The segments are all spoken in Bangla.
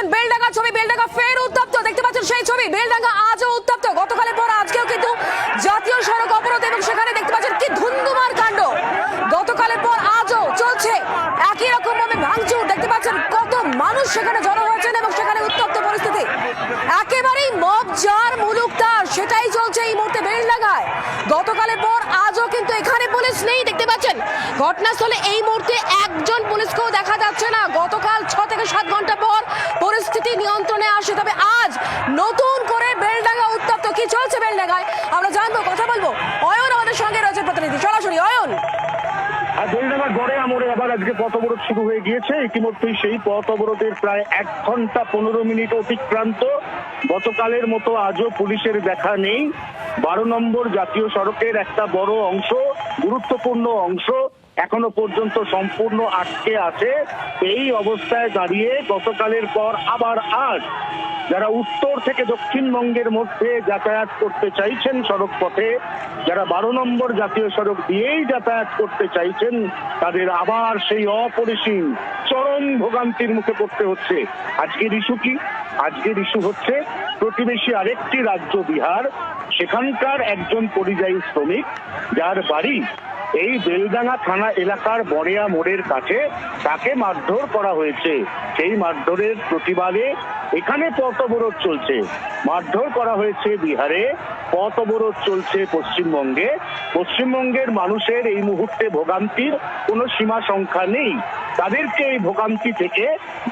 পাচ্ছেন বেলডাঙ্গা ছবি, বেলডাঙ্গা ফের উত্তপ্ত। দেখতে পাচ্ছেন সেই ছবি, বেলডাঙ্গা আজও উত্তপ্ত। গতকালের পর আজকেও কিন্তু জাতীয় সড়ক অবরোধ এবং সেখানে দেখতে পাচ্ছেন কি ধুন্ধুমার কাণ্ড। গতকালের পর আজও চলছে একই রকম ভাবে ভাঙচুর। দেখতে পাচ্ছেন কত মানুষ সেখানে জড়ো হয়েছেন এবং সেখানে উত্তপ্ত পরিস্থিতি। একেবারেই মব যার মুলুক তার, সেটাই চলছে এই মুহূর্তে বেলডাঙ্গায়। গতকালের পর আজও কিন্তু এখানে পুলিশ নেই। দেখতে পাচ্ছেন, ঘটনাস্থলে এই মুহূর্তে একজন পুলিশকেও দেখা যাচ্ছে না। গতকাল ছ থেকে সাত ঘণ্টা পর পরিস্থিতি নিয়ন্ত্রণে আসে। তবে আজ নতুন করে বেলডাঙ্গা উত্তপ্ত। কি চলছে বেলডাঙ্গায়? আমরা জানব, কথা বলব। অয়ন আমাদের সঙ্গে রয়েছে প্রতিনিধি। সরাসরি, অয়ন। আর বেলডাঙ্গার গড়ে আমরে আবার আজকে পথ অবরোধ শুরু হয়ে গিয়েছে। ইতিমধ্যেই সেই পথ অবরোধের প্রায় এক ঘণ্টা পনেরো মিনিট অতিক্রান্ত। গতকালের মতো আজও পুলিশের দেখা নেই। বারো নম্বর জাতীয় সড়কের একটা বড় অংশ, গুরুত্বপূর্ণ অংশ এখনও পর্যন্ত সম্পূর্ণ আটকে আছে। এই অবস্থায় দাঁড়িয়ে গতকালের পর আবার আজ যারা উত্তর থেকে দক্ষিণবঙ্গের মধ্যে যাতায়াত করতে চাইছেন সড়ক পথে যারা বারো নম্বর জাতীয় সড়ক দিয়েই যাতায়াত করতে চাইছেন, তাদের আবার সেই অপরিসীম চরম ভোগান্তির মুখে পড়তে হচ্ছে। আজকের ইস্যু কি? আজকের ইস্যু হচ্ছে প্রতিবেশী আরেকটি রাজ্য বিহার, সেখানকার একজন পরিযায়ী শ্রমিক, যার বাড়ি এই বেলডাঙ্গা থানা এলাকার বড়িয়া মোড়ের কাছে তাকে মারধর করা হয়েছে। সেই মারধরের প্রতিবাদে এখানে পথ অবরোধ চলছে। মারধর করা হয়েছে বিহারে পথ অবরোধ চলছে পশ্চিমবঙ্গে। পশ্চিমবঙ্গের মানুষের এই মুহূর্তে ভোগান্তির কোনো সীমা সংখ্যা নেই। তাদেরকে এই ভোগান্তি থেকে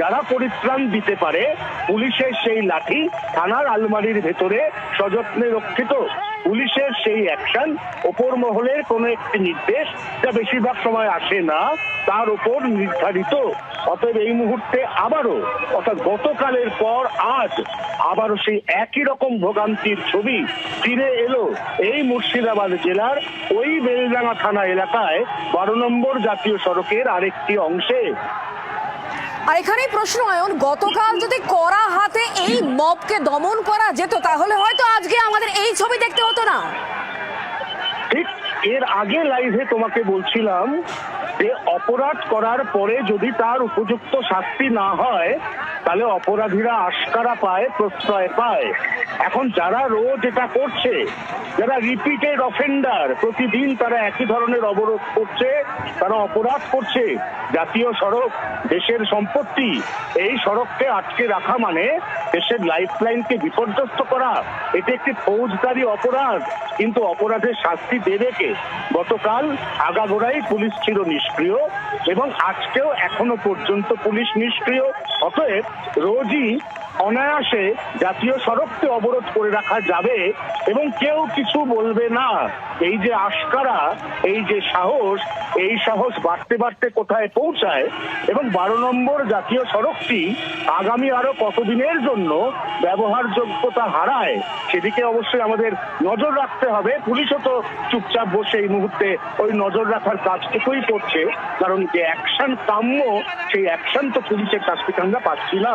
যারা পরিত্রাণ দিতে পারে, পুলিশের সেই লাঠি থানার আলমারির ভেতরে সযত্নে রক্ষিত। পুলিশের সেই অ্যাকশন ওপর মহলের কোনো একটি নির্দেশ যা বেশিরভাগ সময় আসে না, তার উপর নির্ধারিত। অতএব এই মুহূর্তে আবারও, অর্থাৎ গতকালের পর আজ, আবারও সেই একই রকম ভোগান্তির ছবি ফিরে এলো এই মুর্শিদাবাদ জেলার ওই বেলডাঙ্গা থানা এলাকায়, বারো নম্বর জাতীয় সড়কের আরেকটি অংশে। আর এখানেই প্রশ্ন অয়ন গতকাল যদি করা হাতে এই মবকে দমন করা যেত, তাহলে হয়তো আজকে আমাদের এই ছবি দেখতে হতো না। ঠিক, এর আগে লাইভে তোমাকে বলছিলাম যে অপরাধ করার পরে যদি তার উপযুক্ত শাস্তি না হয়, তাহলে অপরাধীরা আস্কারা পায়, প্রশ্রয় পায়। এখন যারা রোজ এটা করছে, যারা রিপিটেড অফেন্ডার, প্রতিদিন তারা একই ধরনের অবরোধ করছে, তারা অপরাধ করছে। জাতীয় সড়ক, দেশের সম্পত্তি, এই সড়ককে আটকে রাখা মানে দেশের লাইফলাইনকে বিপর্যস্ত করা, এটি একটি ফৌজদারি অপরাধ। কিন্তু অপরাধের শাস্তি দেবে কে? গতকাল আগাগোড়াই পুলিশ ছিল নিষ্ক্রিয় এবং আজকেও এখনও পর্যন্ত পুলিশ নিষ্ক্রিয়। অতএব রোজই অনায়াসে জাতীয় সড়ককে অবরোধ করে রাখা যাবে এবং কেউ কিছু বলবে না। এই যে আস্কারা এই যে সাহস, এই সাহস বাড়তে বাড়তে কোথায় পৌঁছায় এবং বারো নম্বর জাতীয় সড়কটি আগামী আরও কতদিনের জন্য ব্যবহারযোগ্যতা হারায়, সেদিকে অবশ্যই আমাদের নজর রাখতে হবে। পুলিশও তো চুপচাপ বসে এই মুহূর্তে ওই নজর রাখার কাজটুকুই করছে, কারণ যে অ্যাকশন কাম্য, সেই অ্যাকশন তো পুলিশের কাছ থেকে আমরা পাচ্ছি না।